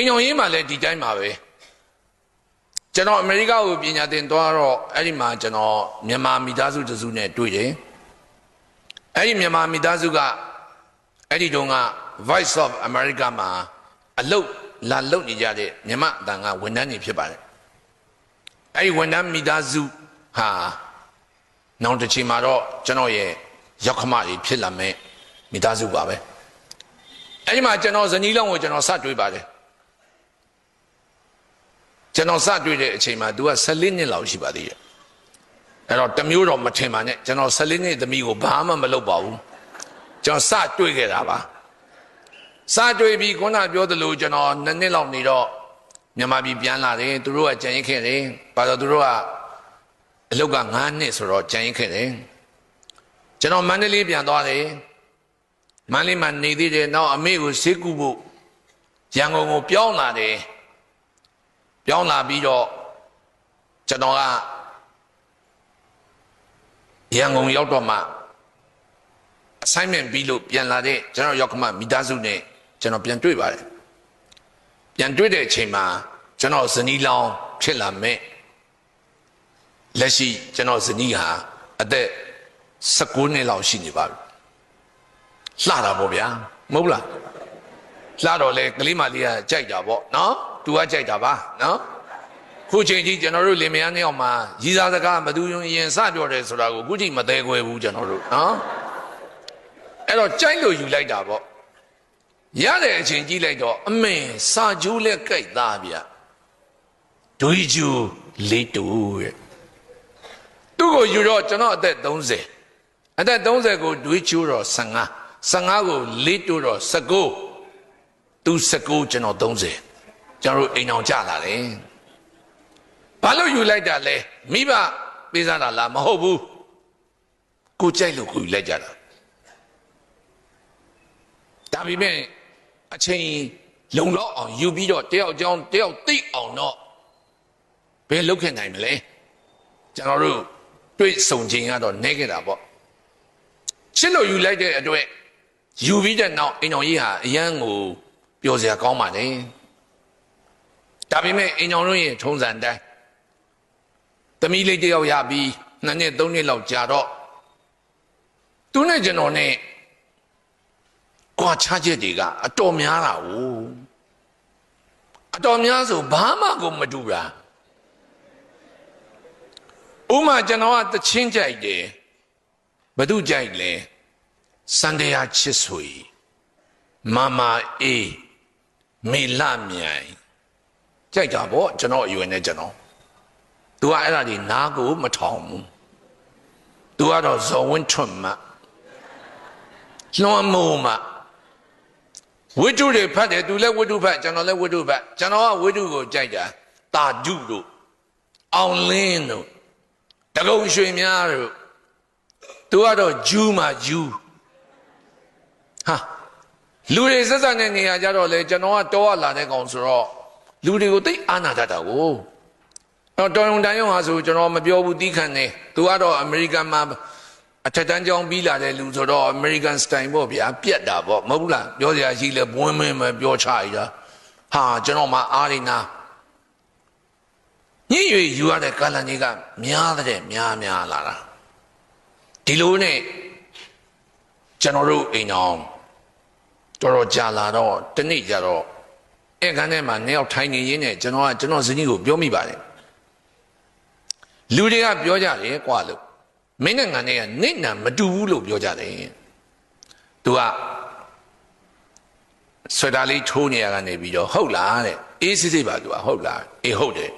အိမ်တော်ရေးမှာလည်းဒီတိုင်းပါပဲကျွန်တော်အမေရိကကိုပညာသင်သွားတော့အဲ့ဒီမှာကျွန်တော်မြန်မာမိသားစုတစုနဲ့တွေ့တယ်အဲ့ဒီမြန်မာမိသားစုကအဲ့ဒီတုန်းက Voice of America မှာအလုတ်လာလုတ်နေကြတဲ့မြန်မာအတန်ကဝန်ထမ်းတွေဖြစ်ပါတယ်အဲ့ဒီဝန်ထမ်းမိသားစုဟာနောက်တစ်ချိန်မှာတော့ကျွန်တော်ရဲ့ရောက်ခမတွေဖြစ်လာမယ်မိသားစုပါပဲအဲ့ဒီမှာကျွန်တော်ဇနီးလောင်းကိုကျွန်တော်စတွေ့ပါတယ် ကျွန်တော်စတွေ့တဲ့အချိန်မှာ तू က14နှစ်လောက်ရှိပါသေးတယ်အဲ့တော့တစ်မျိုးတော့မထင်ပါနဲ့ကျွန်တော်14နှစ်သမီးကိုဘာမှမလုပ်ပါဘူးကျွန်တော်စတွေ့ခဲ့တာပါစတွေ့ပြီးခုနပြောသလိုကျွန်တော်နှစ်နှစ်လောက်နေတော့မြန်မာပြည်ပြန်လာတယ်သူတို့ကကြံရင်ခဲ့တယ်ဘာလို့သူတို့ကအလုတ်က9နှစ်ဆိုတော့ကြံရင်ခဲ့တယ်ကျွန်တော်မန္တလေးပြန်သွားတယ်မန္တလေးမှာနေသေးတယ်နောက်အမေကိုဆေးကူဖို့ရန်ကုန်ကိုပြောင်းလာတယ် ပြောင်းလာပြီးတော့ကျွန်တော်ကရန်ကုန်ရောက်တော့မှ assignment ပြီးလို့ပြန်လာတဲ့ကျွန်တော်ရောက်ခမမိသားစုနဲ့ကျွန်တော်ပြန်တွေ့ပါတယ်ပြန်တွေ့တဲ့အချိန်မှာကျွန်တော်ဇနီးလောင်းဖြစ်လာမဲ့လက်ရှိကျွန်တော်ဇနီးဟာအသက်16နှစ်လောက်ရှိနေပါပြီလှတာပေါ့ဗျာမဟုတ်လားလှတော့လေကလေးမလေးကကြိုက်တာပေါ့နော် သူကကြိုက်တာပါနော်ခုချိန်ကြီးကျွန်တော်တို့လင်မယားနှစ်ယောက်မှာရည်စားစကားမသူယုံရင်စပြောတယ်ဆိုတာကိုခုချိန်မသေးခွဲဘူးကျွန်တော်တို့နော်အဲ့တော့ကြိုက်လို့ယူလိုက်တာပေါ့ရတဲ့အချိန်ကြီးလိုက်တော့အမေစာကျိုးလက်ကြိုက်သားဗျဒွေကျူလေးတူရဲ့သူ့ကိုယူတော့ကျွန်တော်အသက်30အသက်30ကိုဒွေကျူတော့15 15ကိုလေးတူတော့19သူ19ကျွန်တော်30 ကျွန်တော်တို့အိမ်အောင်ကြလာတယ်ဘာလို့ယူလိုက်တာလဲမိဘပေးစားတာလားမဟုတ်ဘူးကိုကြိုက်လို့ကိုယူလိုက်ကြတာဒါပေမဲ့အချိန်လုံလောက်အောင်ယူပြီးတော့တယောက်ကြောင်းတယောက်သိအောင်တော့ဘယ်လုပ်ခဲ့နိုင်မလဲကျွန်တော်တို့တွေ့ဆုံခြင်းကတော့နေခဲ့တာပေါ့ချစ်လို့ယူလိုက်တဲ့အတွက်ယူပြီးတဲ့နောက်အိမ်တော်ကြီးဟာအရန်ကိုပျော်စရာကောင်းပါလေ ဒါပေမဲ့အိမ်တော်တို့ရဲ့ထုံးစံတိုင်းသမီးလေးတယောက်ရပြီးနှစ်နှစ်သုံးနှစ်လောက်ကြာတော့သူနဲ့ကျွန်တော်နဲ့ကွာခြားချက်တွေကအတော်များတာ哦အတော်များဆိုဘာမှကိုမတူတာဥမာကျွန်တော်ကတချင်းကြိုက်တယ်ဘသူကြိုက်လဲစန္ဒယာချစ်ဆွေမမအေးမေလမြိုင် ကြိုက်တာဗောကျွန်တော်အရွယ်နဲ့ကျွန်တော်သူကအဲ့ဒါဒီနားကိုမထောင်ဘူးသူကတော့ဇော်ဝင်းထွတ်မလွန်မိုးမှာဝိတုတွေဖတ်တယ်သူလည်းဝိတုဖတ်ကျွန်တော်လည်းဝိတုဖတ်ကျွန်တော်ကဝိတုကိုကြိုက်တာတာဓုတို့အောင်လင်းတို့တကုံရွှေများတို့သူကတော့ဂျူးမှာဂျူးဟာလူတွေဆက်ဆံတဲ့နေရာကြတော့လေကျွန်တော်ကတောရလာတဲ့ကောင်ဆိုတော့ လူတွေကိုသိအာနာတတ်တာကိုတော့တော်ရုံတန်ရုံဟာဆိုကျွန်တော်မပြောဘူးတီးခံနေသူကတော့အမေရိကန်မှာအထက်တန်းကျောင်းပြီးလာတဲ့လူဆိုတော့ American style ပေါ့ဗျာပြက်တာပေါ့မဟုတ်ဘူးလားပြောစရာရှိလဲဘွင်းမင်းမပြောချရတာဟာကျွန်တော်မှအားရနာညစ်ရွေယူရတဲ့ကာလန်ကြီးကများတဲ့များများလာတာဒီလိုနဲ့ကျွန်တော်တို့အိမ်အောင်တော်တော်ကြာလာတော့တနေ့ကျတော့ အဲ့ကန်းထဲမှာနှစ်ယောက်ထိုင်နေရင်းနဲ့ကျွန်တော်ကကျွန်တော်ဇနီးကိုပြောမိပါတယ်လူတွေကပြောကြတယ်ကွာလို့မင်းနဲ့ငါနဲ့ကနိတ်နံမတူဘူးလို့ပြောကြတယ်သူကဆွေတာလေးထိုးနေရကနေပြီးတော့ဟုတ်လားတဲ့အေးစစ်စစ်ပါသူကဟုတ်လားအေးဟုတ်တယ်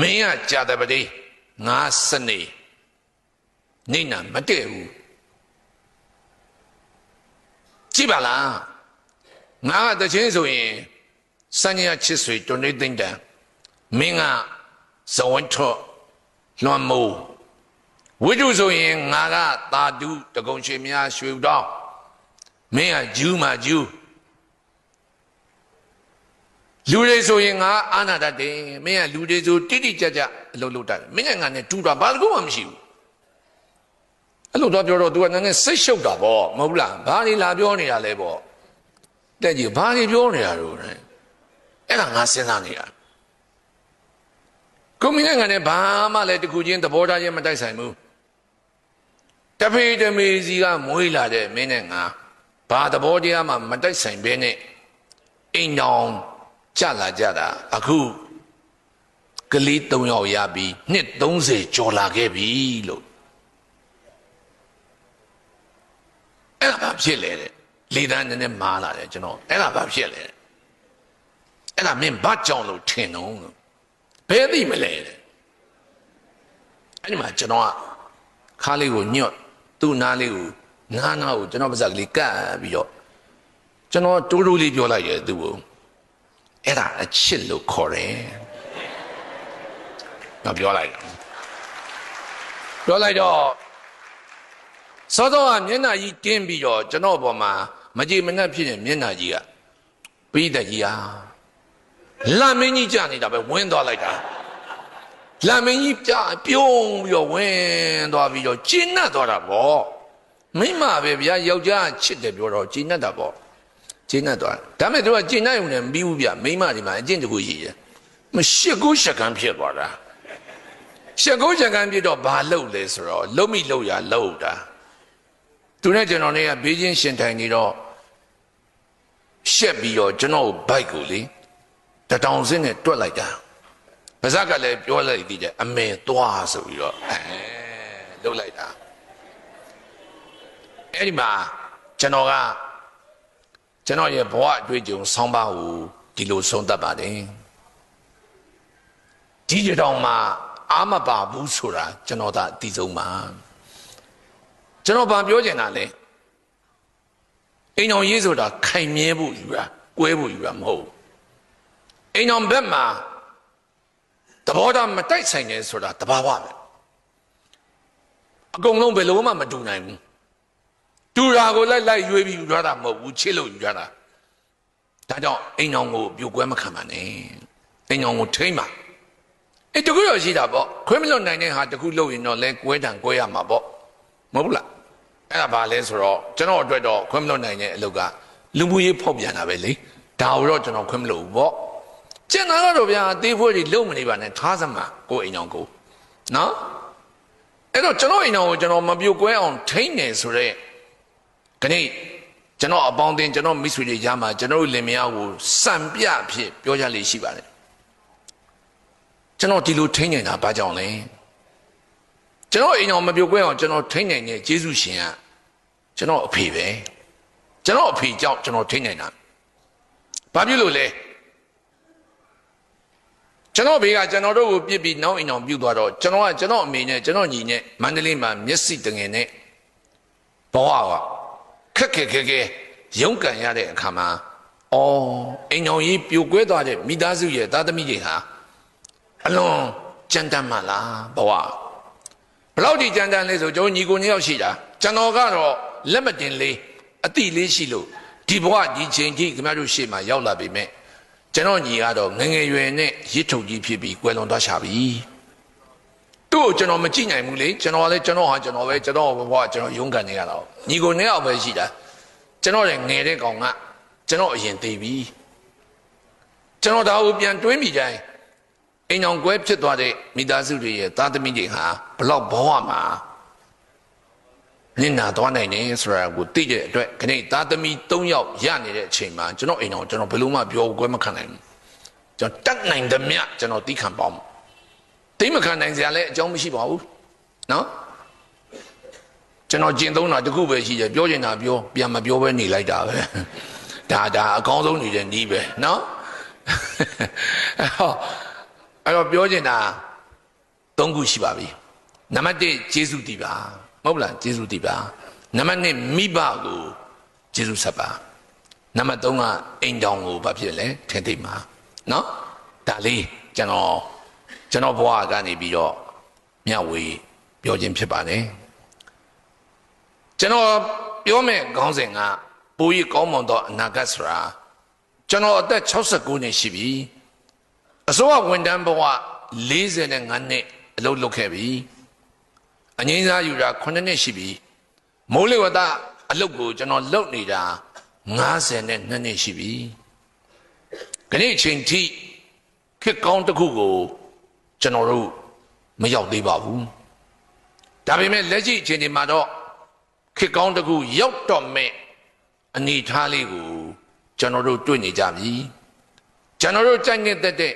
မင်းကကြာတဲ့ပတိငါစနေနိတ်နံမတည့်ဘူးကြည့်ပါလား ငါကတချင်းဆိုရင်စဉ္ညာချစ်ဆွေတွန်နေသိမ့်တန်မင်းကဇဝန်းထော့လွန်မိုးဝိတုဆိုရင်ငါကတာတုတကုံရှင်များရွှေဥတော်မင်းကဂျူးမှဂျူးလူတွေဆိုရင်ငါအာနာတတ်တယ်မင်းကလူတွေဆိုတိတိကျကျအလုပ်လုပ်တတ်တယ်မင်းကငါနဲ့တူတာဘာတကူမှမရှိဘူးအဲ့လိုတော့ပြောတော့ तू ကငါနဲ့စိတ်ရှုပ်တာပေါ့မဟုတ်လားဘာတွေလာပြောနေတာလဲပေါ့ တက်ကြီးဘာတွေပြောနေတာတော့အဲ့ဒါငါစဉ်းစားနေတာကွန်မြူနစ်ကလည်းဘာမှလည်းတခုချင်းသဘောထားချင်းမတိုက်ဆိုင်ဘူးတဖေးတမေစီကမွေးလာတဲ့မင်းနဲ့ငါဘာသဘောတရားမှမတိုက်ဆိုင်ဘဲနဲ့အိမ်တော်ကြလာကြတာအခုကလေး၃ယောက်ရပြီးနှစ်30ကျော်လာခဲ့ပြီလို့အဲ့ဒါဘာဖြစ်လဲတဲ့ လေတန်းနည်းနည်းမားလာတယ်ကျွန်တော်အဲ့ဒါဘာဖြစ်လဲအဲ့ဒါမင်းဘာကြောင့်လို့ထင်တော့လို့ဘယ်သိမလဲတဲ့အဲ့ဒီမှာကျွန်တော်ကခါးလေးကိုညွတ်သူ့နားလေးကိုနားနားကိုကျွန်တော်ပါးစပ်ကလေးကပ်ပြီးတော့ကျွန်တော်တိုးတိုးလေးပြောလိုက်ရဲ့သူ့ကိုအဲ့ဒါအချစ်လို့ခေါ်တယ်ငါပြောလိုက်တော့ပြောလိုက်တော့စောစောကမျက်နှာကြီးတင်းပြီးတော့ကျွန်တော်ပေါ်မှာ မကြည်မနှက်ဖြစ်နေမျက်နှာကြီးကပြီးတဲ့ကြီးဟာလာမင်းကြီးကြာနေတာပဲဝင်းသွားလိုက်တာလာမင်းကြီးပြပြုံးပြီးတော့ဝင်းသွားပြီးတော့ကျဉ်တ်သွားတာပေါ့မိမပဲဗျာယောက်ျားချစ်တယ်ပြောတော့ကျဉ်တ်တာပေါ့ကျဉ်တ်သွားဒါမဲ့သူကကျဉ်တ်ရုံနဲ့မပြီးဘူးဗျမိမဒီမှာအကျင့်တကူရှိတယ်မရှိကူးရှက်ကန်းဖြစ်သွားတာရှက်ကူးရှက်ကန်းဖြစ်တော့ဘာလုပ်လဲဆိုတော့လုံမိလုံရလုံတာ သူနဲ့ကျွန်တော်နဲ့ကဘေးချင်းရှင်ထိုင်နေတော့ရှက်ပြီးတော့ကျွန်တော်ဘိုက်ကိုလေတတောင်စင်းနဲ့တွက်လိုက်တာပါဇက်ကလည်းပြောလိုက်သေးတယ်အမေသွားဆိုပြီးတော့အဲလှုပ်လိုက်တာအဲ့ဒီမှာကျွန်တော်ကကျွန်တော်ရဲ့ဘဝအတွေ့အကြုံဆောင်းပါးကိုဒီလိုဆုံးသတ်ပါတယ်ဒီကြတောင်မှာအာမပါဘူးဆိုတာကျွန်တော်သာအသိဆုံးပါ ကျွန်တော်ဗာပြောချင်တာလဲအိမ်တော်ရေးဆိုတာခိုင်မြဲဖို့ယူတာကွဲဖို့ယူတာမဟုတ်အိမ်တော်ဘက်မှာသဘောထားမတိုက်ဆိုင်နေဆိုတာတဘာဝပဲအကုန်လုံးဘယ်လိုမှမတူနိုင်ဘူးတူတာကိုလိုက်လိုက်ရွေးပြီးယူထားတာမဟုတ်ဘူးချစ်လို့ယူထားတာဒါကြောင့်အိမ်တော်ကိုပြိုကွဲမခံပါနဲ့အိမ်တော်ကိုထိမ့်ပါအဲတကူတော့ရှိတာပေါ့ခွေးမလွတ်နိုင်တဲ့ဟာတကူလို့ရင်တော့လဲကွဲတံကွဲရမှာပေါ့ မဟုတ်ဘူးလားအဲ့ဒါဘာလဲဆိုတော့ကျွန်တော်အတွက်တော့ခွင့်မလွတ်နိုင်တဲ့အလုပ်ကလူမှုရေးဖောက်ပြန်တာပဲလေဒါကိုတော့ကျွန်တော်ခွင့်မလွတ်ဘူးပေါ့ကျင်တာတော့ဗျာအသေးဖွဲတွေလုံမနေပါနဲ့ထားစမှာကိုအိမ်အောင်ကိုနော်အဲ့တော့ကျွန်တော်အိမ်အောင်ကိုကျွန်တော်မပြုတ်ကွဲအောင်ထိမ့်နေဆိုတော့ခဏကျွန်တော်အပေါင်းအသင်းကျွန်တော်မိတ်ဆွေတွေကြားမှာကျွန်တော်တို့လင်မယားကိုစံပြဖြစ်ပြောကြလေရှိပါတယ်ကျွန်တော်ဒီလိုထိမ့်နေတာဘာကြောင့်လဲ ကျွန်တော်အိမ်အောင်မပြုတ်ကွဲအောင်ကျွန်တော်ထိမ့်နိုင်တဲ့ယေရှုရှင်ကကျွန်တော်အဖေပဲကျွန်တော်အဖေကြောင့်ကျွန်တော်ထိနိုင်တာဘာဖြစ်လို့လဲကျွန်တော်ဘေးကကျွန်တော်တို့ကိုပြစ်ပြီးနောက်အိမ်အောင်ပြုတ်သွားတော့ကျွန်တော်ကကျွန်တော်အမေနဲ့ကျွန်တော်ညီနဲ့မန္တလေးမှာမျက်စိတငယ်နဲ့ဘဝကခက်ခက်ခဲခဲရုန်းကန်ရတဲ့အခါမှာအော်အိမ်အောင်ကြီးပြိုကွဲသွားတဲ့မိသားစုရဲ့သားသမီးတွေဟာအလွန်ကြမ်းတမ်းမှလားဘဝ ဘလောက်ဒီကြမ်းတမ်းလဲဆိုကျွန်တော်ညီကိုနှစ်ယောက်ရှိတာကျွန်တော်ကတော့လက်မတင်လေးအတိလေးရှိလို့ဒီဘဝဒီချိန်ကြီးခင်ဗျားတို့ရှေ့မှာရောက်လာပြီမဲ့ကျွန်တော်ညီကတော့ငငယ်ရွယ်နဲ့ရစ်ထုတ်ကြီးဖြစ်ပြီးကွယ်လွန်သွားချပြီသူ့ကိုကျွန်တော်မကြည့်နိုင်ဘူးလေကျွန်တော်လည်းကျွန်တော်ဟာကျွန်တော်ပဲကျွန်တော်ဘဝကျွန်တော်ရုန်းကန်နေရတာညီကိုနှစ်ယောက်ပဲရှိတာကျွန်တော်လည်းငယ်တဲ့ကောင်ကကျွန်တော်အရင်သိပြီကျွန်တော်ဒါကိုပြန်တွေးမိတိုင်း အိမ်အောင်ကွဲဖြစ်သွားတဲ့မိသားစုတွေရဲ့သားသမီးတွေဟာဘလောက်ဘဝမှာနင့်နာသွားနိုင်တယ်ဆိုတာကိုသိတဲ့အတွက်ခဏသားသမီး၃ယောက်ရနေတဲ့အချိန်မှာကျွန်တော်အိမ်တော်ကျွန်တော်ဘယ်လိုမှပြောကွဲမခံနိုင်ဘူးကျွန်တော်တတ်နိုင်သမျှကျွန်တော်သိခံပေါင်းသိမခံနိုင်စရာလည်းအကြောင်းမရှိပါဘူးနော်ကျွန်တော်ကျင်သုံးတာတခုပဲရှိတယ်ပြောချင်တာပြောပြန်မပြောဘဲနေလိုက်တာပဲဒါဒါအကောင်းဆုံးနေတဲ့နီးပဲနော် အဲ့တော့ပြောချင်တာ၃ခုရှိပါပြီနံပါတ်၁ဂျေစုတည်ပါမဟုတ်လားကျေးဇူးတည်ပါနံပါတ်2မိဘကိုကျေးဇူးဆက်ပါနံပါတ်3ကအိမ်တောင်ကိုဘာဖြစ်လဲထင်သိမှာเนาะဒါလေးကျွန်တော်ကျွန်တော်ဘဝကနေပြီးတော့မျှဝေပြောခြင်းဖြစ်ပါတယ်ကျွန်တော်ပြောမဲ့ခေါင်းစဉ်ကပိုးရီကောင်းမွန်သောအနာဂတ်ဆိုတာကျွန်တော်အသက်69နှစ်ရှိပြီ အစိုးရဝန်ထမ်းဘဝ45နှစ်အလုပ်လုပ်ခဲ့ပြီအငိမ့်စားယူတာ9နှစ်ရှိပြီမိုးလေဝသအလုပ်ကိုကျွန်တော်လုပ်နေတာ92နှစ်ရှိပြီခဏအချိန်ထိခက်ကောင်းတစ်ခုကိုကျွန်တော်တို့မရောက်သေးပါဘူးဒါပေမဲ့လက်ရှိအချိန်ဒီမှာတော့ခက်ကောင်းတစ်ခုရောက်တော့မဲ့အနေထားလေးကိုကျွန်တော်တို့တွေ့နေကြပြီကျွန်တော်တို့ကြိုက်နေတဲ့တဲ့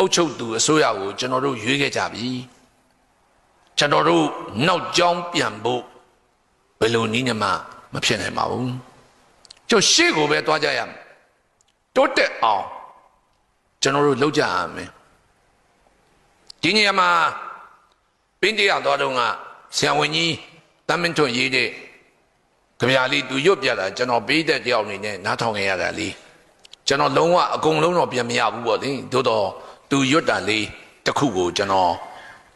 အုတ်ချုပ်သူအစိုးရကိုကျွန်တော်တို့ရွေးခဲ့ကြပြီကျွန်တော်တို့နောက်ကျောင်းပြန်ဖို့ဘယ်လိုနည်းနဲ့မှမဖြစ်နိုင်ပါဘူးကျို့ရှေ့ကိုပဲသွားကြရမယ်တိုးတက်အောင်ကျွန်တော်တို့လုပ်ကြရမယ်ဒီနေရာမှာပင်းတရားသွားတော့ကဆရာဝန်ကြီးတမင်ထွန်းရေးတဲ့ကြပြာလေးသူရွတ်ပြတာကျွန်တော်ပေးတဲ့တယောက်အနေနဲ့နားထောင်ခဲ့ရတာလေးကျွန်တော်လုံးဝအကုန်လုံးတော့ပြန်မရဘူးပေါ့လေသို့တော့ သူရွတ်တာလေးတစ်ခုကိုကျွန်တော်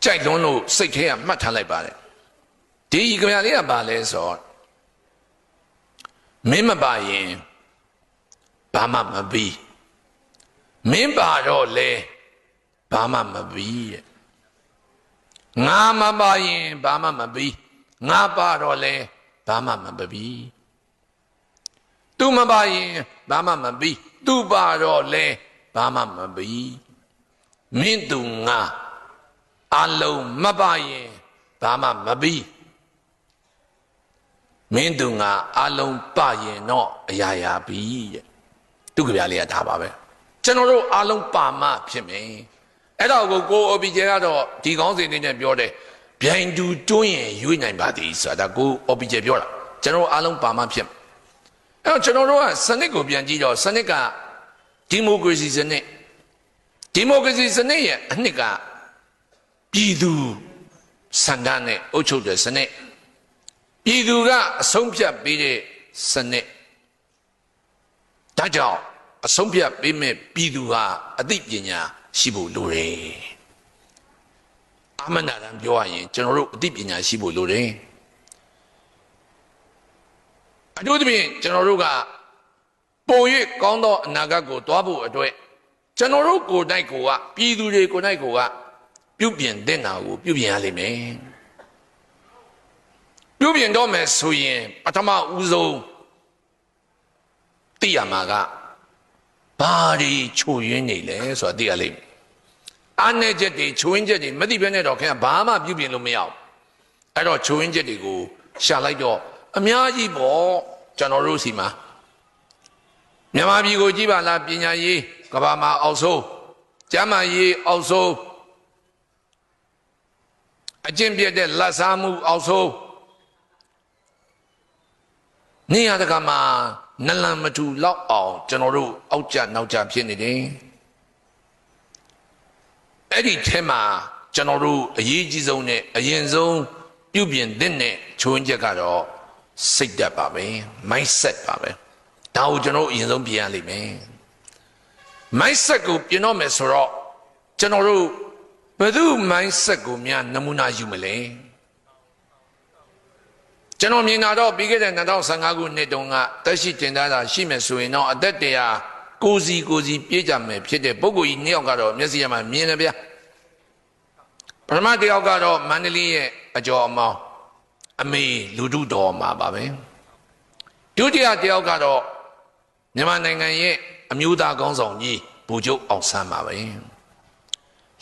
ကြိုက်လွန်းလို့စိတ်ထဲကမှတ်ထားလိုက်ပါတယ်ဒီကြပြာလေးကဘာလဲဆိုတော့မင်းမပါရင်ဘာမှမပြီးမင်းပါတော့လေဘာမှမပြီးတဲ့ငါမပါရင်ဘာမှမပြီးငါပါတော့လေဘာမှမပြီးသူမပါရင်ဘာမှမပြီးသူပါတော့လေဘာမှမပြီး မင်းသူငါအလုံးမပါရင်ဘာမှမပြီးမင်းသူငါအလုံးပရင်တော့အရာရာပြီတဲ့သူကဗျာလေးကဒါပါပဲကျွန်တော်တို့အလုံးပါမဖြစ်မယ်အဲ့တော့ကိုကိုအိုပီဂျေကတော့ဒီကောင်းစဉ်လေးနဲ့ပြောတယ်ဗျိုင်တူတွင်းရင်ရွေးနိုင်ပါသည်ဆိုတာကိုအိုပီဂျေပြောတာကျွန်တော်အလုံးပါမဖြစ်မယ်အဲ့တော့ကျွန်တော်တို့ကစနစ်ကိုပြန်ကြည့်တော့စနစ်ကဒီမိုကရေစီစနစ် ဒီမိုကရေစီစနစ်ရဲ့အနှစ်ကပြည်သူစံတန်းနဲ့အုပ်ချုပ်တဲ့စနစ်ပြည်သူကအဆုံးဖြတ်ပေးတဲ့စနစ်ဒါကြောင့်အဆုံးဖြတ်ပေးမဲ့ပြည်သူဟာအသိပညာရှိဖို့လိုတယ်အမှန်တရားပြောရရင်ကျွန်တော်တို့အသိပညာရှိဖို့လိုတယ်အထူးသဖြင့်ကျွန်တော်တို့ကပုံ၍ကောင်းသောအနာဂတ်ကိုတွားဖို့အတွက် ကျွန်တော်တို့ကိုယ်တိုင်ကိုကပြည်သူတွေကိုယ်တိုင်ကိုကပြုပြင်တဲ့နာကိုပြုပြင်ရလိမ့်မယ်ပြုပြင်တော့မယ်ဆိုရင်ပထမဦးဆုံးသိရမှာကဘာတွေချိုရင်းနေလဲဆိုတာသိရလိမ့်မယ်အားနည်းချက်တွေချိုရင်းချက်တွေမသိဘဲနဲ့တော့ခင်ဗျဘာမှပြုပြင်လို့မရဘူးအဲ့တော့ချိုရင်းချက်တွေကိုရှာလိုက်တော့အများကြီးပေါ့ကျွန်တော်တို့စီမှာမြန်မာပြည်ကိုကြည့်ပါလားပညာရေး ကဘာမှာအောက်ဆုံးကျမ်းမာရေးအောက်ဆုံးအကျင့်ပြတ်တဲ့လက်စားမှုအောက်ဆုံးနေရတကမှာနလန်မထူလောက်အောင်ကျွန်တော်တို့အောက်ကျနောက်ကျဖြစ်နေတယ်အဲ့ဒီထဲမှာကျွန်တော်တို့အရေးကြီးဆုံးနဲ့အရင်ဆုံးပြုပြင်တဲ့နဲ့ချိုးချက်ကတော့စိတ်ဓာတ်ပါပဲ mindset ပါပဲဒါကိုကျွန်တော်အရင်ဆုံးပြင်ရလိမ့်မယ် mindset ကိုပြင်တော့မယ်ဆိုတော့ကျွန်တော်တို့ဘယ်သူ mindset ကိုများနမူနာယူမလဲကျွန်တော်မြင်တာတော့ပြီးခဲ့တဲ့2015ခုနှစ်တုန်းကတက်ရှိတင်သားတာရှိမယ်ဆိုရင်တော့အသက်တရာကိုစီကိုစီပြေးကြမယ်ဖြစ်တဲ့ပုဂ္ဂိုလ်ကြီးနှစ်ယောက်ကတော့မျက်စိရမှာမြင်တယ်ဗျာပထမတစ်ယောက်ကတော့မန္တလေးရဲ့အကျော်အမောင်းအမေလူထုတော်မှာပါပဲဒုတိယတစ်ယောက်ကတော့မြန်မာနိုင်ငံရဲ့ အမျိုးသားကောင်းဆောင်ကြီးဗိုလ်ချုပ်အောင်ဆန်းပါပဲ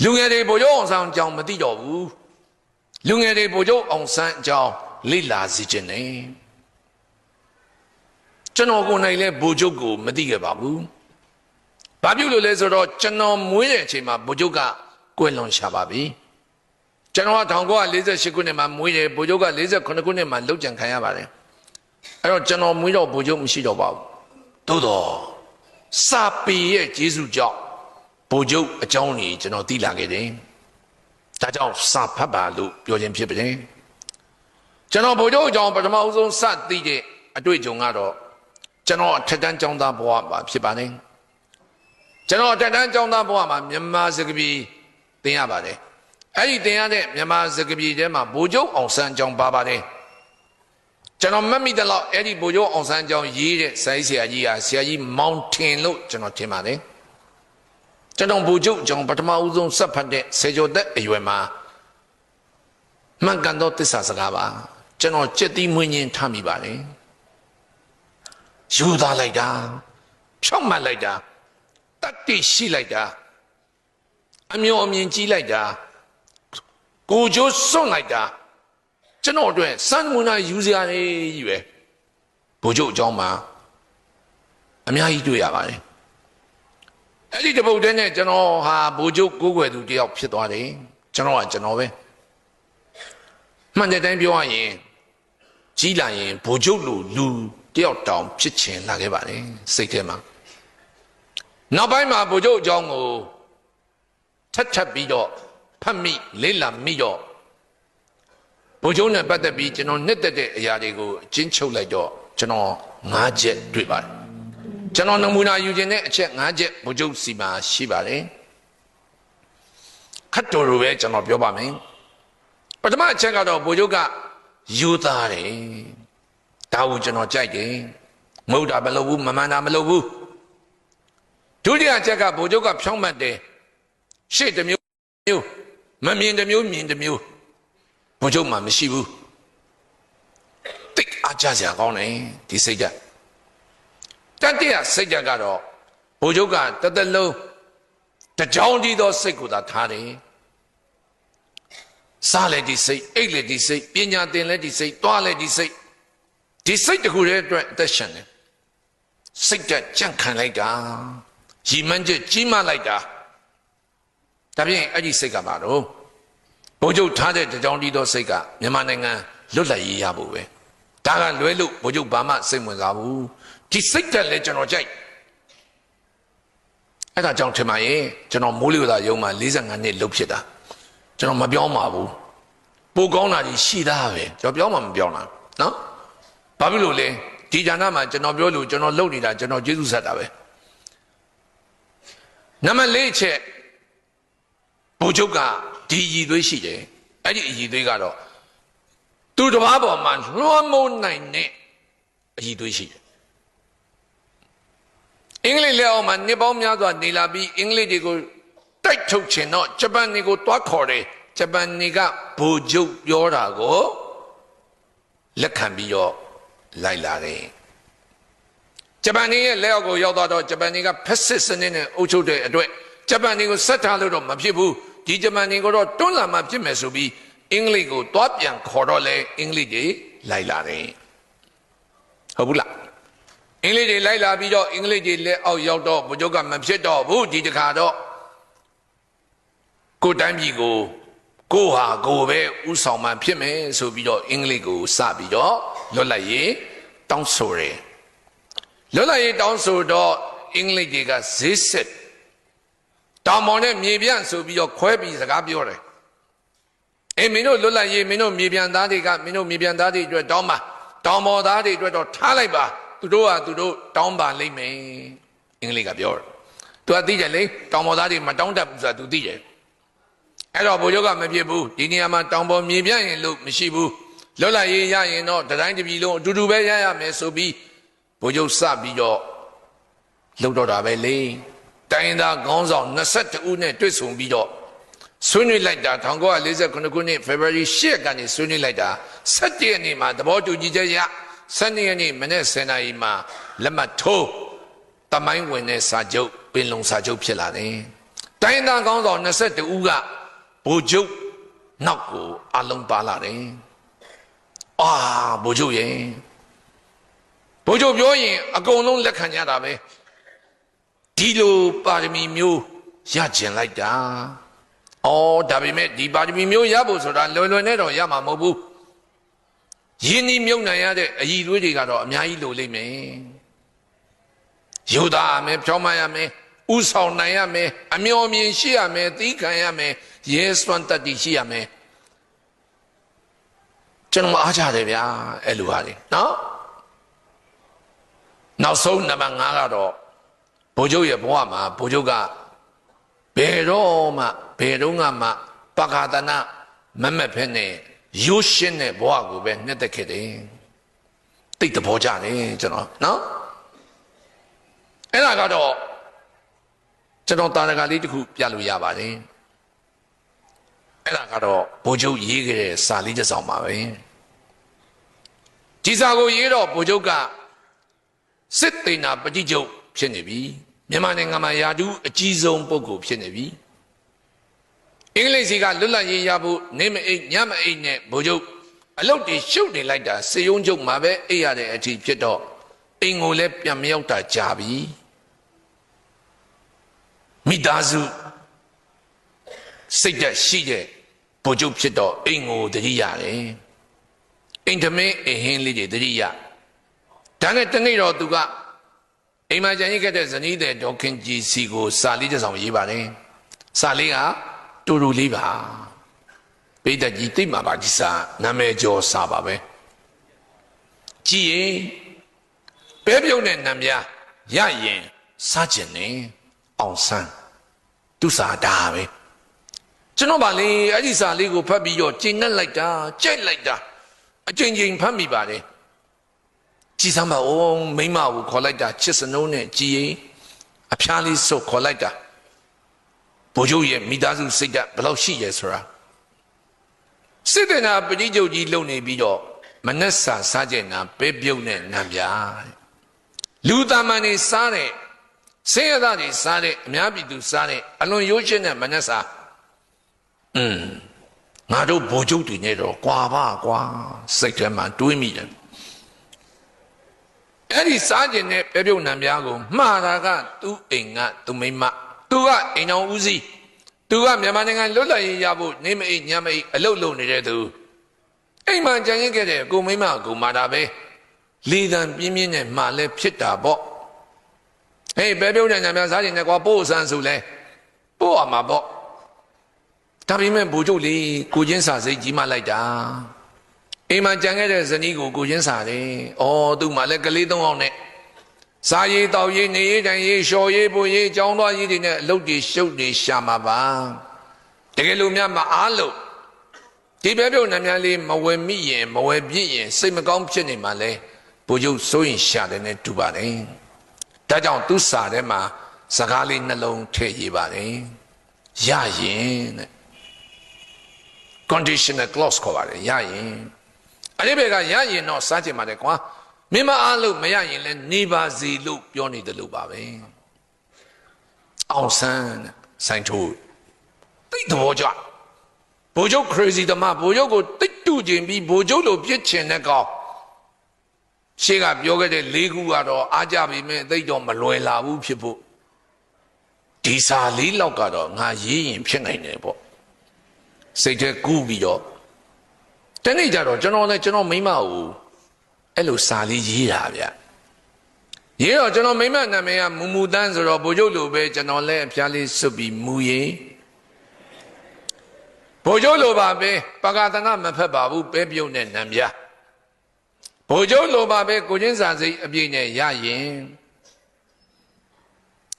လူငယ်တွေဗိုလ်ချုပ်အောင်ဆန်းအကြောင်းမသိတော့ဘူးလူငယ်တွေဗိုလ်ချုပ်အောင်ဆန်းအကြောင်းလေ့လာစီခြင်းနဲ့ကျွန်တော်ကိုယ်နိုင်လဲဗိုလ်ချုပ်ကိုမသိခဲ့ပါဘူး။ဘာဖြစ်လို့လဲဆိုတော့ကျွန်တော်မွေးတဲ့အချိန်မှာဗိုလ်ချုပ်ကကွယ်လွန်ရှာပါပြီ။ကျွန်တော်က1948ခုနှစ်မှာမွေးတယ်ဗိုလ်ချုပ်က48ခုနှစ်မှာလှုပ်ကြံခံရပါတယ်။အဲ့တော့ကျွန်တော်မွေးတော့ဗိုလ်ချုပ်မရှိတော့ပါဘူး။သို့တော့ စာပေရဲ့ကျေးဇူးကြောင့်ဗိုလ်ချုပ်အကြောင်းကြီးကျွန်တော်သိလာခဲ့တယ်။ဒါကြောင့်စာဖတ်ပါလို့ပြောခြင်းဖြစ်ပါတယ်။ကျွန်တော်ဗိုလ်ချုပ်အကြောင်းပထမဦးဆုံးစသိတဲ့အတွေ့အကြုံကတော့ကျွန်တော်အထက်တန်းကျောင်းသားဘဝမှာဖြစ်ပါတယ်ကျွန်တော်အထက်တန်းကျောင်းသားဘဝမှာမြန်မာစကားပြည်သင်ရပါတယ်အဲ့ဒီသင်ရတဲ့မြန်မာစကားပြည်ထဲမှာဗိုလ်ချုပ်အောင်ဆန်းကျောင်းပါပါတယ် ကျွန်တော်မတ်မိတဲ့လောက်အဲ့ဒီဗိုလ်ချုပ်အောင်ဆန်းကျောင်းရေးတဲ့စာရေးဆရာကြီးဟာဆရာကြီးမောင်ထင်လို့ကျွန်တော်ထင်ပါတယ်ကျွန်တော်ဗိုလ်ချုပ်ကျောင်းပထမဦးဆုံးစက်ဖတ်တဲ့ဆေကျော်သက်အရွယ်မှာမှန်ကန်သောတစ္ဆာစကားပါကျွန်တော်ကြက်သီးမွင်းချင်းထားမိပါတယ်ယူသားလိုက်တာဖြောက်မှတ်လိုက်တာတတ္တိရှိလိုက်တာအမျော်အမြင်ကြီးလိုက်တာကိုကျိုးစွန့်လိုက်တာ ကျွန်တော်အတွက်စံမူနာယူစရာတွေကြီးပဲဘိုလ်ချုပ်အကြောင်းမှာအများကြီးတွေ့ရပါတယ်အဲ့ဒီတပုတ်တည်းနဲ့ကျွန်တော်ဟာဘိုလ်ချုပ်ကိုးကွယ်သူတယောက်ဖြစ်သွားတယ်ကျွန်တော်ကကျွန်တော်ပဲမှန်တဲ့တိုင်းပြောရရင်ကြီးလာရင်ဘိုလ်ချုပ်လူလူတယောက်တောင်ဖြစ်ချင်လာခဲ့ပါတယ်စိတ်ထဲမှာနောက်ပိုင်းမှာဗိုလ်ချုပ်အကြောင်းကိုထပ်ထပ်ပြီးတော့ဖတ်မိလေးလာမိတော့ ဗိုလ်ချုပ်နဲ့ပတ်သက်ပြီးကျွန်တော်နှစ်သက်တဲ့အရာတွေကိုအချင်းချုပ်လိုက်တော့ကျွန်တော်၅ချက်တွေ့ပါတယ်ကျွန်တော်နမူနာယူခြင်းတဲ့အချက်၅ချက်ဗိုလ်ချုပ်စီမှာရှိပါတယ်ခတ်တော်လိုပဲကျွန်တော်ပြောပါမယ်ပထမအချက်ကတော့ဗိုလ်ချုပ်ကယူသားတယ်ဒါကိုကျွန်တော်ကြိုက်တယ်မဟုတ်တာမလုပ်ဘူးမမှန်တာမလုပ်ဘူးဒုတိယအချက်ကဗိုလ်ချုပ်ကဖြောင်းမှတ်တယ်ရှေ့တစ်မျိုးမျိုးမမြင်တစ်မျိုးမြင်တစ်မျိုး ဗိုလ်ချုပ်မှမရှိဘူးတိတ်အားကြစရာကောင်းတယ်ဒီစိတ်ဓာတ်တတိယစိတ်ဓာတ်ကတော့ဗိုလ်ချုပ်ကတသက်လုံးတကြောင်ဒီသောစိတ်ကိုသာထားတယ်စားလည်းဒီစိတ်အိတ်လည်းဒီစိတ်ပညာသင်လည်းဒီစိတ်တွားလည်းဒီစိတ်ဒီစိတ်တခုတည်းအတွက်အသက်ရှင်တယ်စိတ်တက်ကြန့်ခံလိုက်တာရီမန်းချက်ကြီးမလိုက်တာဒါဖြင့်အဲ့ဒီစိတ်ကပါတော့ ဘုံကျုပ်ထားတဲ့တကြောင်ဒီသောစိတ်ကမြန်မာနိုင်ငံလွတ်လပ်ရေးရဖို့ပဲဒါကလွဲလို့ဘုံကျုပ်ဘာမှစိတ်ဝင်စားဘူးဒီစိတ်တက်လည်းကျွန်တော်ကြိုက်အဲ့ဒါကြောင့်ထင်ပါရဲ့ကျွန်တော်မိုးလေဝသရုံမှာ45နှစ်လှုပ်ဖြစ်တာကျွန်တော်မပြောင်းပါဘူးပိုကောင်းတာကြီးရှိသားပဲကျွန်တော်ပြောင်းမှမပြောင်းလားနော်ဘာဖြစ်လို့လဲဒီဌာနမှာကျွန်တော်ပြောလို့ကျွန်တော်လုပ်နေတာကျွန်တော်ကျေးဇူးဆက်တာပဲနံပါတ်၄ချက်ဘုချုပ်က ဒီရည်သွေးရှိတယ်အဲ့ဒီအရည်သွေးကတော့သူတစ်ပါးပေါ်မှာလွှမ်းမိုးနိုင်တဲ့အရည်သွေးရှိတယ်အင်္ဂလိပ်လက်အောက်မှာနေပေါင်းများစွာနေလာပြီးအင်္ဂလိပ်တွေကိုတိုက်ထုတ်ခြင်းတော့ဂျပန်တွေကိုတွားခေါ်တယ်ဂျပန်တွေကဘိုလ်ချုပ်ပြောတာကိုလက်ခံပြီးတော့လိုက်လာတယ်ဂျပန်နေရဲ့လက်အောက်ကိုရောက်သွားတော့ဂျပန်တွေကဖက်စစ်စနစ်နဲ့အုပ်ချုပ်တဲ့အတွက်ဂျပန်တွေကိုဆက်ထားလို့တော့မဖြစ်ဘူး ဒီဂျပန်တွေကိုတော့တွန်းလာမှဖြစ်မယ်ဆိုပြီးအင်္ဂလိပ်ကိုတွားပြန်ခေါ်တော့လဲအင်္ဂလိပ်တွေလိုက်လာတယ်ဟုတ်ဘူးလားအင်္ဂလိပ်တွေလိုက်လာပြီးတော့အင်္ဂလိပ်တွေလက်အောက်ရောက်တော့ဘုချုပ်ကမဖြစ်တော့ဘူးဒီတခါတော့ကိုတိုင်းပြည်ကိုကိုဟာကိုပဲဥဆောင်မှဖြစ်မယ်ဆိုပြီးတော့အင်္ဂလိပ်ကိုစပြီးတော့လွတ်လပ်ရေးတောင်းဆိုတယ်လွတ်လပ်ရေးတောင်းဆိုတော့အင်္ဂလိပ်တွေကဈေးဆက် တောင်ပေါ်နဲ့မြေပြန့်ဆိုပြီးတော့ခွဲပြီးစကားပြောတယ်အေးမင်းတို့လွတ်လပ်ရေးမင်းတို့မြေပြန့်သားတွေကမင်းတို့မြေပြန့်သားတွေအတွက်တောင်းပါတောင်ပေါ်သားတွေအတွက်တော့ထားလိုက်ပါသူတို့ကသူတို့တောင်းပါလိမ့်မယ်အင်္ဂလိပ်ကပြောတယ်သူကသိကြလေတောင်ပေါ်သားတွေမတောင်းတတ်ဘူးဆိုတာသူသိတယ်အဲ့တော့ဘိုလ်ချုပ်ကမဖြစ်ဘူးဒီနေရာမှာတောင်ပေါ်မြေပြန့်ရင်လို့မရှိဘူးလွတ်လပ်ရေးရရင်တော့တတိုင်းတပြည်လုံးအတူတူပဲရရမယ်ဆိုပြီးဘိုလ်ချုပ်စပြီးတော့လှုပ်တော့တာပဲလေ တိုင်းသားခေါင်းဆောင်22ဦးနဲ့တွေ့ဆုံပြီးတော့ဆွေးနွေးလိုက်တာ1948ခုနှစ် February 10ကနေဆွေးနွေးလိုက်တာ17ရက်နေ့မှာသဘောတူညီချက်ရ12ရက်နေ့မနေ့10နာရီမှာလက်မှတ်ထိုးတမိုင်းဝင်တဲ့စာချုပ်ပင်လုံစာချုပ်ဖြစ်လာတယ်တိုင်းသားခေါင်းဆောင်22ဦးကဘိုလ်ချုပ်နောက်ကိုအလုံးပါလာတယ်အာဘိုလ်ချုပ်ရဲ့ဘိုလ်ချုပ်ပြောရင်အကုန်လုံးလက်ခံကြတာပဲ ဒီလိုပါရမီမျိုးရကျင်လိုက်တာအော်ဒါပေမဲ့ဒီပါရမီမျိုးရဖို့ဆိုတာလွယ်လွယ်နဲ့တော့ရမှာမဟုတ်ဘူးရင်းနှီးမြုပ်နှံရတဲ့အည်သွေးတွေကတော့အများကြီးလိုလိမ့်မယ်ယူသားရမယ်ဖြောင်းမရမယ်ဥဆောင်နိုင်ရမယ်အမျော်မြင်ရှိရမယ်သီးခံရမယ်ရဲစွမ်းတတ်တည်ရှိရမယ်ကျွန်တော်အားကြတယ်ဗျာအဲ့လိုဟာလေနော်နောက်ဆုံးနံပါတ်5ကတော့ ဘိုလ်ချုပ်ရဲ့ဘဝမှာဘိုလ်ချုပ်ကဘယ်တော့မှဘယ်တော့မှပက္ခဒနာမမက်ဖက်နဲ့ရိုးရှင်းတဲ့ဘဝကိုပဲနှစ်သက်ခဲ့တယ်တိတ်တဘောကြတယ်ကျွန်တော်နော်အဲ့ဒါကတော့ကျွန်တော်တာရကလေးတစ်ခုပြလို့ရပါတယ်အဲ့ဒါကတော့ဘိုလ်ချုပ်ရေးခဲ့တဲ့စာလေးတစ်စောင်ပါပဲဒီစာကိုရေးတော့ဘိုလ်ချုပ်ကစစ်တေနာပฏิကျုပ် ဖြစ်နေပြီမြန်မာနိုင်ငံမှာယာတူအကြီးဆုံးပုဂ္ဂိုလ်ဖြစ်နေပြီအင်္ဂလိပ်စီကလွတ်လပ်ရေးရဖို့နေမအိတ်ညမအိတ်နဲ့ဗိုလ်ချုပ်အလုတ်တွေရှုပ်နေလိုက်တာစေယုံချုပ်မှာပဲအိတ်ရတဲ့အထိဖြစ်တော့အိမ်ကိုလည်းပြန်မရောက်တာကြာပြီမိသားစုစိတ်သက်ရှိတဲ့ဗိုလ်ချုပ်ဖြစ်တော့အိမ်ကိုတတိရတယ်အိမ်သမင်းအဟင်းလေးတွေတတိယဒါနဲ့တနေ့တော့သူက အိမ်မှာကြံရစ်ခဲ့တဲ့ဇနီးတဲ့ဒေါခင်ကြီးစီကိုစာလေးတစ်စောင်ရေးပါတယ်စာလေးကတူတူလေးပါပိဋကကြီးသိမှာပါဒီစာနာမည်ကျော်စာပါပဲကြည်ရင်ပဲပြုံးတဲ့နံပြရရင်စားကျင်နေအောင်ဆန်းသူစာဒါပဲကျွန်တော်ဗာလေအဲ့ဒီစာလေးကိုဖတ်ပြီးတော့ကျင့်နဲ့လိုက်တာကြိုက်လိုက်တာအချိန်ချင်းဖတ်မိပါတယ် ကြည်စမ်းပါဦးမိမကိုခေါ်လိုက်တာချစ်စနိုးနဲ့ကြည်ရင်အဖျားလေးစုပ်ခေါ်လိုက်တာဘိုလ်ချုပ်ရဲ့မိသားစုစိတ်ဓာတ်ဘယ်လောက်ရှိရဲဆိုတာစစ်တေနာပဋိကြုတ်ကြီးလုံနေပြီးတော့မနှက်စာစားကြနာပဲပြုတ်နဲ့နံပြလူသားမန်နေစားတဲ့ဆင်းရဲသားတွေစားတဲ့အများပြည်သူစားတဲ့အလွန်ရိုးရှင်းတဲ့မနှက်စာอืมငါတို့ဘိုလ်ချုပ်တွေနဲ့တော့ကွာပါကွာစိတ်ထဲမှာတွေးမိတယ် အဲ့ဒီစားကျင်တဲ့ပဲပြုတ်နံပြားကိုမှားတာကသူ့အိမ်ကသူမိမသူကအိမ်တော်ဦးစီးသူကမြန်မာနိုင်ငံလွတ်လပ်ရေးရဖို့နေမအိမ်ညမအိမ်အလုတ်လုံနေတဲ့သူအိမ်မှာကြံရင်ခဲ့တဲ့ကိုမိမကိုမာတာပဲလေတံပြင်းပြင်းနဲ့မှာလဲဖြစ်တာပေါ့ဟေးပဲပြုတ်တဲ့နံပြားစားကျင်တဲ့ကွာပို့ဆန်းဆိုလဲပို့ရမှာပေါ့ဒါပေမဲ့ဘူချုပ်လေးကိုချင်းစာစိတ်ကြီးမှလိုက်တာ အိမ်မှာကြံခဲ့တဲ့ဇနီးကိုကိုချင်းစာတယ်။အော်သူ့မှာလည်းကလေးသုံးအောင်နဲ့စားရည်တောက်ရည်နေရည်တန်ရည်လျှော်ရည်ပူရည်ကြောင်းသွားရည်တွေနဲ့အလုတ်တွေရှုပ်တွေရှာမှာပါ။တကယ်လို့များမအားလို့ဒီပဲပြုတ်နှမ်းများလေးမဝယ်မိရင်မဝယ်ပြစ်ရင်စိတ်မကောင်းဖြစ်နေမှလဲဘူချုပ်စိုးရင်ရှာတယ်နဲ့တူပါတယ်။ဒါကြောင့်သူ့စာထဲမှာစကားလေးနှလုံးထည့်ရေးပါတယ်။ရရင်တဲ့ conditional clause ခေါ်ပါတယ်ရရင် အဲ့ဒီဘက်ကရရင်တော့စားချင်ပါတယ်ကွာမင်းမအားလို့မရရင်လည်းနေပါစီလို့ပြောနေတယ်လို့ပါပဲအောင်ဆန်းဆိုင်ထိုးတိတ်သဘောကျဘိုလ်ချုပ် crazy တမဘိုလ်ချုပ်ကိုတိတ်တူကျင်ပြီးဘိုလ်ချုပ်လိုပြစ်ချင်တဲ့ကောင်ရှေ့ကပြောခဲ့တဲ့၄ခုကတော့အားကြပြီမဲ့သိတော့မလွယ်လာဘူးဖြစ်ဖို့ဒီစာလေးလောက်ကတော့ငါရေးရင်ဖြစ်နိုင်တယ်ပေါ့စိတ်ထဲကူးပြီးတော့ တနေ့ကျတော့ကျွန်တော်လည်းကျွန်တော်မိမကိုအဲ့လိုစာလေးရေးတာဗျရေးတော့ကျွန်တော်မိမနာမည်ကမူမူတန်းဆိုတော့ဘိုလ်ချုပ်လိုပဲကျွန်တော်လည်းအဖျားလေးစွပ်ပြီးမူရင်ဘိုလ်ချုပ်လိုပါပဲပကာသနာမဖက်ပါဘူးပဲပြုတ်နဲ့နံပြဘိုလ်ချုပ်လိုပါပဲကိုချင်းစာစိတ်အပြည့်နဲ့ရရင်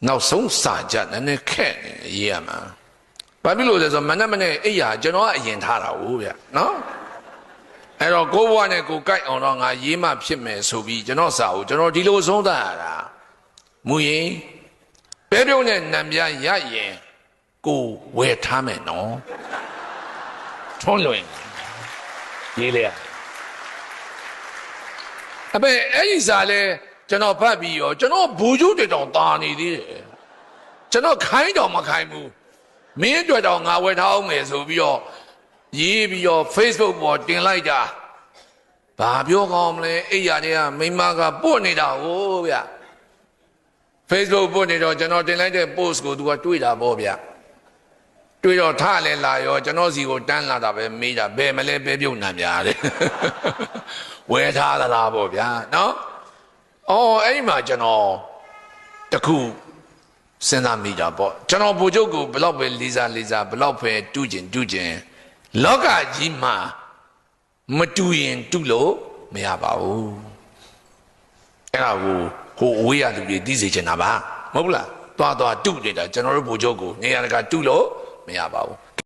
နောက်ဆုံးစာကြနည်းနည်းခက်နေရေးရမှာဘာဖြစ်လို့လဲဆိုတော့မနဲ့မနဲ့အိယာကျွန်တော်ကအရင်ထားတာဟုတ်ဗျနော် အဲ့တော့ကိုဘွားနဲ့ကိုကြိုက်အောင်တော့ငါရေးမှဖြစ်မယ်ဆိုပြီးကျွန်တော်စာကိုကျွန်တော်ဒီလိုဆုံးသတ်ရတာမူရင်ပဲပြုံးနဲ့နံပြရရင်ကိုဝယ်ထားမယ်နော်ထွန်းလွင်ရေးလေအပေအဲ့ဒီစာလဲကျွန်တော်ဖတ်ပြီးရောကျွန်တော်ဘူကျူးတွေတောင်တာနေသေးတယ်ကျွန်တော်ခိုင်းတော်မခိုင်းဘူးမင်းအတွက်တော့ငါဝယ်ထားအောင်မယ်ဆိုပြီးတော့ ရေးပြီးတော့ Facebook ပေါ်တင်လိုက်တာဘာပြောကောင်းမလဲအိယာတွေကမိမကပို့နေတာဟိုဗျ Facebook ပို့နေတော့ကျွန်တော်တင်လိုက်တဲ့ post ကိုသူကတွေ့တာပေါ့ဗျတွေ့တော့ထလဲလာရောကျွန်တော်စီကိုတန်းလာတာပဲမေးတာဘယ်မလဲပဲပြုတ်နံများတယ်ဝယ်ထားသလားပေါ့ဗျာနော်အော်အဲ့ဒီမှာကျွန်တော်တခုစဉ်းစားမိတာပေါ့ကျွန်တော်ဗိုလ်ချုပ်ကိုဘလောက်ပဲလေးစားလေးစားဘလောက်ပဲတူးကျင်တူးကျင် လောကကြီးမှာမတူရင်တူလို့မရပါဘူးအဲ့ဒါကိုဟိုအဝေးရသူတွေသိစေချင်တာပါမဟုတ်လားသွားသွားတူနေတာကျွန်တော်တို့ဗိုလ်ချုပ်ကိုနေရာတကာတူလို့မရပါဘူး